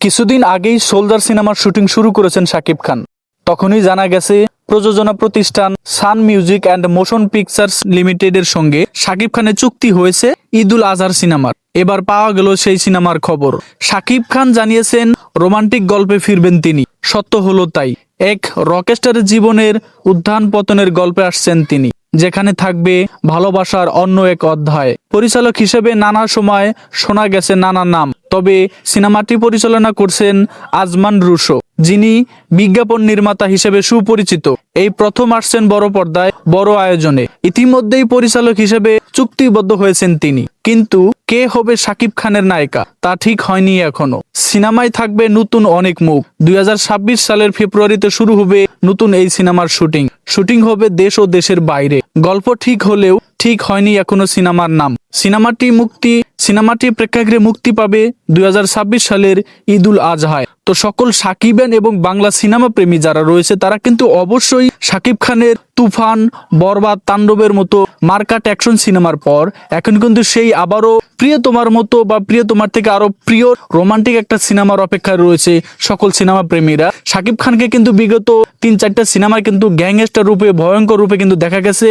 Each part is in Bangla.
কিছুদিন আগেই সোলজার সিনেমার শুটিং শুরু করেছেন শাকিব খান। তখনই জানা গেছে, প্রযোজনা প্রতিষ্ঠান sun music and motion pictures লিমিটেডের সঙ্গে শাকিব খানের চুক্তি হয়েছে ঈদুল আজহার সিনেমার। এবার পাওয়া গেল সেই সিনেমার খবর। শাকিব খান জানিয়েছেন, রোমান্টিক গল্পে ফিরবেন তিনি। সত্য হলো তাই। এক রকেস্টারের জীবনের উত্থান পতনের গল্পে আসছেন তিনি, যেখানে থাকবে ভালোবাসার অন্য এক অধ্যায়। পরিচালক হিসেবে নানা সময় শোনা গেছে নানা নাম। তবে সিনেমাটি পরিচালনা করছেন আজমান রুশো, যিনি বিজ্ঞাপন নির্মাতা হিসেবে সুপরিচিত। এই প্রথম আসছেন বড় পর্দায়, বড় আয়োজনে। ইতিমধ্যেই পরিচালক হিসেবে চুক্তিবদ্ধ হয়েছেন তিনি। কিন্তু কে হবে শাকিব খানের নায়িকা, তা ঠিক হয়নি এখনও। সিনেমায় থাকবে নতুন অনেক মুখ। দুই হাজার ছাব্বিশ সালের ফেব্রুয়ারিতে শুরু হবে নতুন এই সিনেমার শুটিং। শুটিং হবে দেশ ও দেশের বাইরে। গল্প ঠিক হলেও ঠিক হয়নি এখনও সিনেমার নাম। সিনেমাটি মুক্তি সিনেমাটি প্রেক্ষাগৃহে মুক্তি পাবে দুই হাজার ছাব্বিশ সালের ঈদুল আজহায়। তো সকল সাকিবেন এবং বাংলা সিনেমা প্রেমী যারা রয়েছে, তারা কিন্তু অবশ্যই সাকিব খানের তুফান, বরবাদ, তাণ্ডবের মতো মার্কাট অ্যাকশন সিনেমার পর, এখন কিন্তু সেই আবারও প্রিয় তোমার মতো বা প্রিয় তোমার থেকে আরও প্রিয় রোমান্টিক একটা সিনেমার অপেক্ষায় রয়েছে সকল সিনেমা প্রেমীরা। সাকিব খানকে কিন্তু বিগত তিন চারটা সিনেমায় কিন্তু গ্যাংস্টার রূপে, ভয়ঙ্কর রূপে কিন্তু দেখা গেছে।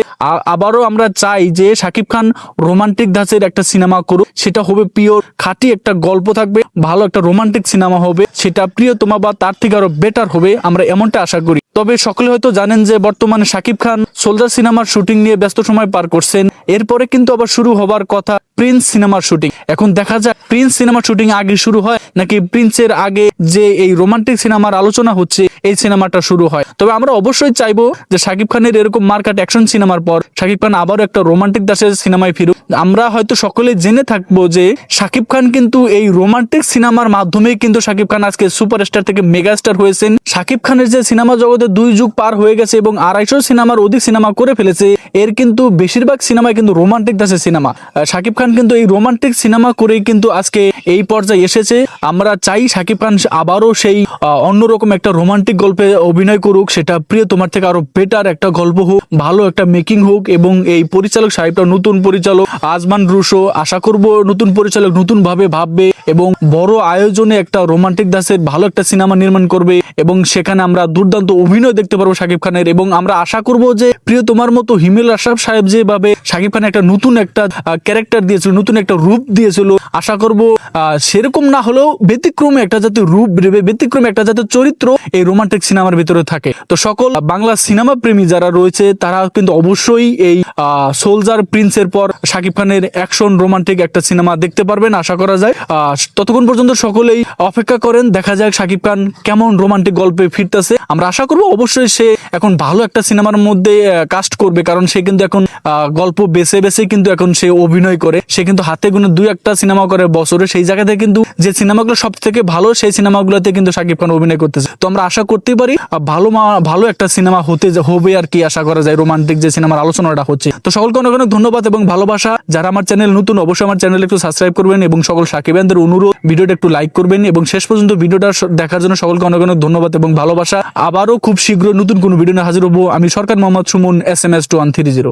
আবারও আমরা চাই যে সাকিব খান রোমান্টিক ধাঁচের একটা সিনেমা করুক, সেটা হবে পিওর খাঁটি একটা গল্প থাকবে, ভালো একটা রোমান্টিক সিনেমা হবে, সেটা প্রিয়তমা বা তার থেকে আরও বেটার হবে আমরা এমনটা আশা করি। তবে সকলে হয়তো জানেন যে বর্তমানে সাকিব খান সোলজার সিনেমার শুটিং নিয়ে ব্যস্ত সময় পার করছেন। এরপরে কিন্তু আবার শুরু হবার কথা প্রিন্স সিনেমার শুটিং। এখন দেখা যায় প্রিন্স সিনেমার শুটিং আগে শুরু হয় নাকি প্রিন্সের আগে যে এই রোমান্টিক সিনেমার আলোচনা হচ্ছে, এই সিনেমাটা শুরু হয়। তবে আমরা অবশ্যই চাইব যে সাকিব খানের এরকম মার্কাট অ্যাকশন সিনেমার পর সাকিব খান আবারও একটা রোমান্টিক দাসের সিনেমায় ফিরুক। আমরা হয়তো সকলে জেনে থাকব যে সাকিব খান কিন্তু এই রোমান্টিক সিনেমার মাধ্যমেই কিন্তু সাকিব খান আজকে সুপারস্টার থেকে মেগাস্টার হয়েছেন। সাকিব খানের যে সিনেমা জগতে দুই যুগ পার হয়ে গেছে এবং আড়াইশো সিনেমার অধিক সিনেমা করে ফেলেছে। এর কিন্তু বেশিরভাগ সিনেমায় কিন্তু রোমান্টিক দাসের সিনেমা। সাকিব খান কিন্তু এই রোমান্টিক সিনেমা করেই কিন্তু আজকে এই পর্যায়ে এসেছে। আমরা চাই সাকিব খান আবারও সেই অন্যরকম একটা রোমান্টিক গল্পে অভিনয় করুক, সেটা প্রিয় তোমার থেকে আরও বেটার একটা গল্প হোক, ভালো একটা মেকিং হোক এবং এই পরিচালক সাহেবটা নতুন পরিচালক আজমান রুশো, আশা করব নতুন পরিচালক নতুন ভাবে ভাববে এবং বড় আয়োজনে একটা রোমান্টিক দাসের ভালো একটা সিনেমা নির্মাণ করবে এবং সেখানে আমরা দুর্দান্ত অভিনয় দেখতে পারব সাকিব খানের এবং আমরা আশা করব যে প্রিয় তোমার মতো হিমেল আশরাফ সাহেব যেভাবে সাকিব খান একটা নতুন একটা ক্যারেক্টার দিয়েছিল, নতুন একটা রূপ দিয়েছিল, আশা করব সেরকম না হলেও ব্যতিক্রমে একটা যাতে রূপ বেরোবে ব্যতিক্রমে একটা যাতে চরিত্র এই রোমান্টিক সিনেমার ভিতরে থাকে। তো সকল বাংলা সিনেমা প্রেমী যারা রয়েছে, তারা কিন্তু অবশ্যই এই সোলজার প্রিন্সের পর সাকিব খানের অ্যাকশন রোমান্টিক একটা সিনেমা দেখতে পারবেন, আশা করা যায়। ততক্ষণ পর্যন্ত সকলেই অপেক্ষা করেন, দেখা যাক সাকিব খান কেমন রোমান্টিক গল্পে ফিরতেছে। আমরা আশা করব অবশ্যই সে এখন ভালো একটা সিনেমার মধ্যে কাস্ট করবে। কারণ সে কিন্তু এখন গল্প বেছে বেছে কিন্তু এখন সে অভিনয় করে। সে কিন্তু হাতে গুনে দুই একটা সিনেমা করে বছরে। সেই জায়গাতে কিন্তু যে সিনেমাগুলো সব থেকে ভালো, সেই সিনেমাগুলোতে কিন্তু সাকিব খান অভিনয় করতেছে। তো আমরা আশা করতেই পারি ভালো ভালো একটা সিনেমা হতে হবে আর কি আশা করা যায় রোমান্টিক যে সিনেমার আলোচনাটা হচ্ছে। তো সকলকে অনেক অনেক ধন্যবাদ এবং ভালোবাসা। যারা আমার চ্যানেল নতুন, অবশ্যই আমার চ্যানেল একটু সাবস্ক্রাইব করবেন এবং সকল সাকিবানদের অনুরোধ, ভিডিওটা একটু লাইক করবেন এবং শেষ পর্যন্ত ভিডিওটা দেখার জন্য সকলকে অনেক অনেক ধন্যবাদ এবং ভালোবাসা। আবারও খুব শীঘ্র নতুন কোনো ভিডিও নিয়ে হাজির হব। আমি Sarkar Mohammad Suman S M S two one three zero